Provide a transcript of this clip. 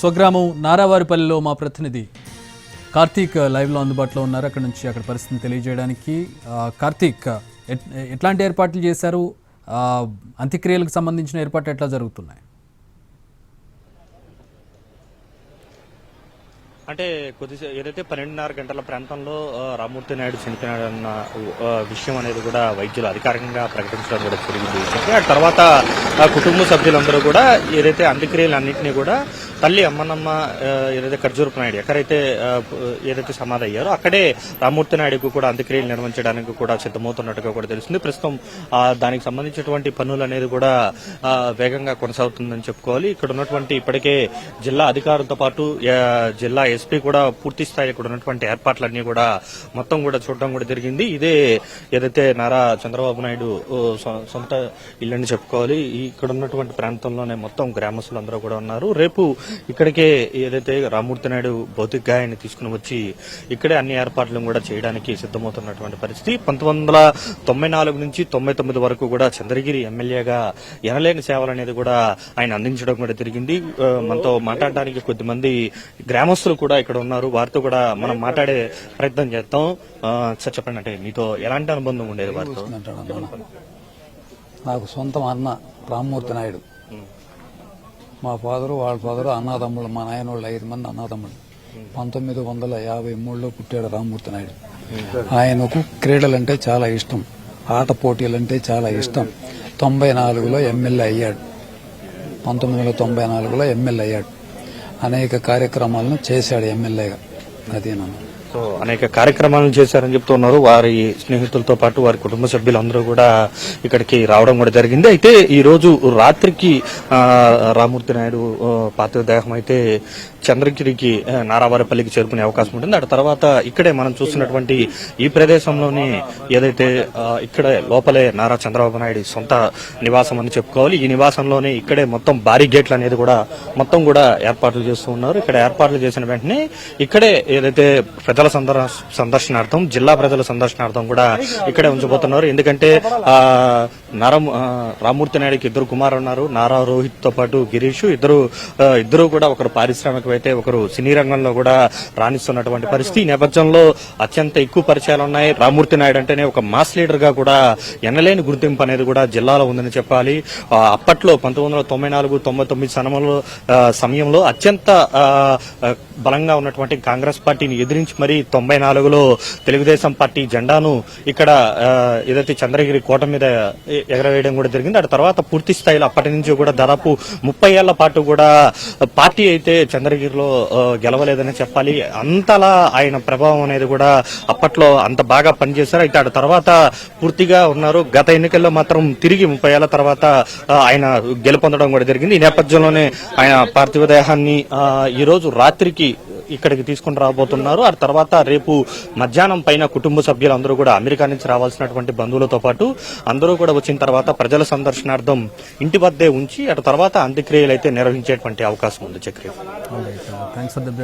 స్వగ్రామం నారావారిపల్లిలో మా ప్రతినిధి కార్తీక్ లైవ్లో అందుబాటులో ఉన్నారు. అక్కడ నుంచి అక్కడ పరిస్థితిని తెలియజేయడానికి కార్తీక్ ఎట్లాంటి ఏర్పాట్లు చేశారు? అంత్యక్రియలకు సంబంధించిన ఏర్పాట్లు ఎట్లా జరుగుతున్నాయి? అంటే కొద్దిసే ఏదైతే పన్నెండున్నర గంటల ప్రాంతంలో రామూర్తి నాయుడు చనిపోయినాడన్న విషయం అనేది కూడా వైద్యులు అధికారికంగా ప్రకటించడం కూడా జరిగింది. ఆ తర్వాత కుటుంబ సభ్యులందరూ కూడా ఏదైతే అంత్యక్రియలు అన్నింటినీ కూడా తల్లి అమ్మనమ్మ ఏదైతే ఖర్జూరపు నాయుడు ఎక్కడైతే ఏదైతే సమాధి అయ్యారో అక్కడే రామూర్తి నాయుడుకు కూడా అంత్యక్రియలు నిర్వహించడానికి కూడా సిద్ధమవుతున్నట్టుగా కూడా తెలిసింది ప్రస్తుతం దానికి సంబంధించినటువంటి పనులు అనేది కూడా వేగంగా కొనసాగుతుందని చెప్పుకోవాలి. ఇక్కడ ఉన్నటువంటి ఇప్పటికే జిల్లా అధికారులతో పాటు జిల్లా ఎస్పీ కూడా పూర్తి స్థాయిలో ఇక్కడ ఉన్నటువంటి ఏర్పాట్లన్నీ కూడా మొత్తం కూడా చూడడం కూడా జరిగింది. ఇదే ఏదైతే నారా చంద్రబాబు నాయుడు సొ- సొంత ఇల్లని చెప్పుకోవాలి. ఇక్కడ ఉన్నటువంటి ప్రాంతంలోనే మొత్తం గ్రామస్తులు అందరూ కూడా ఉన్నారు. రేపు ఇక్కడికే ఏదైతే రామ్మూర్తి నాయుడు భౌతిక గాయాన్ని తీసుకుని వచ్చి ఇక్కడే అన్ని ఏర్పాట్లు కూడా చేయడానికి సిద్ధమవుతున్నటువంటి పరిస్థితి. పంతొమ్మిది వందల తొంభై నాలుగు నుంచి తొంభై తొమ్మిది వరకు కూడా చంద్రగిరి ఎమ్మెల్యేగా ఎనలేని సేవలు అనేది కూడా ఆయన అందించడం కూడా జరిగింది. మనతో మాట్లాడడానికి కొద్దిమంది గ్రామస్తులు కూడా ఇక్కడ ఉన్నారు. వారితో కూడా మనం మాట్లాడే ప్రయత్నం ఆ, సార్ చెప్పండి అంటే మీతో ఎలాంటి అనుబంధం ఉండేది వారితో? నాకు సొంతం అన్న రామ్మూర్తి నాయుడు. మా ఫాదరు వాళ్ళ ఫాదరు అన్నదమ్ముళ్ళు మా నాయన వాళ్ళు ఐదు మంది అన్నదమ్ముళ్ళు పంతొమ్మిది వందల యాభై మూడులో పుట్టాడు రామ్మూర్తి నాయుడు. ఆయనకు క్రీడలంటే చాలా ఇష్టం. ఆట పోటీలంటే చాలా ఇష్టం. తొంభై నాలుగులో ఎమ్మెల్యే అయ్యాడు. పంతొమ్మిది వందల తొంభై నాలుగులో ఎమ్మెల్యే అయ్యాడు. అనేక కార్యక్రమాలను చేశాడు ఎమ్మెల్యేగా. అదేనన్నా సో అనేక కార్యక్రమాలను చేశారని చెప్తున్నారు వారి స్నేహితులతో పాటు వారి కుటుంబ సభ్యులందరూ కూడా ఇక్కడికి రావడం కూడా జరిగింది. అయితే ఈ రోజు రాత్రికి రామూర్తి నాయుడు ఆ, అయితే చంద్రగిరికి నారావారిపల్లికి చేరుకునే అవకాశం ఉంటుంది. ఆ తర్వాత ఇక్కడే మనం చూస్తున్నటువంటి ఈ ప్రదేశంలోనే ఏదైతే ఇక్కడ లోపలే నారా చంద్రబాబు నాయుడు సొంత నివాసం అని చెప్పుకోవాలి. ఈ నివాసంలోనే ఇక్కడే మొత్తం భారీ గేట్లు అనేది కూడా మొత్తం కూడా ఏర్పాట్లు చేస్తూ ఉన్నారు. ఇక్కడ ఏర్పాట్లు చేసిన వెంటనే ఇక్కడే ఏదైతే ప్రజల సందర్శనార్థం జిల్లా ప్రజల సందర్శనార్థం కూడా ఇక్కడే ఉంచబోతున్నారు. ఎందుకంటే నరం రామూర్తి నాయుడుకి ఇద్దరు కుమారులు ఉన్నారు. నారా రోహిత్తో పాటు గిరీష్. ఇద్దరు ఇద్దరు కూడా ఒకరు పారిశ్రామికవేత్త ఒకరు సినీ రంగంలో కూడా రాణిస్తున్నటువంటి పరిస్థితి. ఈ నేపథ్యంలో అత్యంత ఎక్కువ పరిచయాలు ఉన్నాయి. రామూర్తి నాయుడు అంటేనే ఒక మాస్ లీడర్గా కూడా ఎనలేని గుర్తింపు అనేది కూడా జిల్లాలో ఉందని చెప్పాలి. అప్పట్లో పంతొమ్మిది వందల తొంభై నాలుగు తొంభై తొమ్మిది సమయంలో సమయంలో అత్యంత బలంగా ఉన్నటువంటి కాంగ్రెస్ పార్టీని ఎదిరించి మరి తొంభై నాలుగులో తెలుగుదేశం పార్టీ జెండాను ఇక్కడ ఏదైతే చంద్రగిరి కోట మీద ఎగరవేయడం కూడా జరిగింది. ఆ తర్వాత పూర్తి స్థాయిలో అప్పటి నుంచి కూడా దాదాపు ముప్పై ఏళ్ళ పాటు కూడా పార్టీ అయితే చంద్రగిరిలో గెలవలేదని చెప్పాలి. అంతలా ఆయన ప్రభావం అనేది కూడా అప్పట్లో అంత బాగా పనిచేశారు. అయితే ఆ తర్వాత పూర్తిగా ఉన్నారు. గత ఎన్నికల్లో మాత్రం తిరిగి ముప్పై ఏళ్ళ తర్వాత ఆయన గెలుపొందడం కూడా జరిగింది. ఈ నేపథ్యంలోనే ఆయన పార్థివ దేహాన్ని ఈరోజు రాత్రికి ఇక్కడికి తీసుకుని రాబోతున్నారు. ఆ తర్వాత రేపు మధ్యాహ్నం పైన కుటుంబ సభ్యులందరూ కూడా అమెరికా నుంచి రావాల్సినటువంటి బంధువులతో పాటు అందరూ కూడా వచ్చిన తర్వాత ప్రజల సందర్శనార్థం ఇంటి వద్దే ఉంచి అటు తర్వాత అంత్యక్రియలు అయితే నిర్వహించేటువంటి అవకాశం ఉంది చక్రి. Thanks for the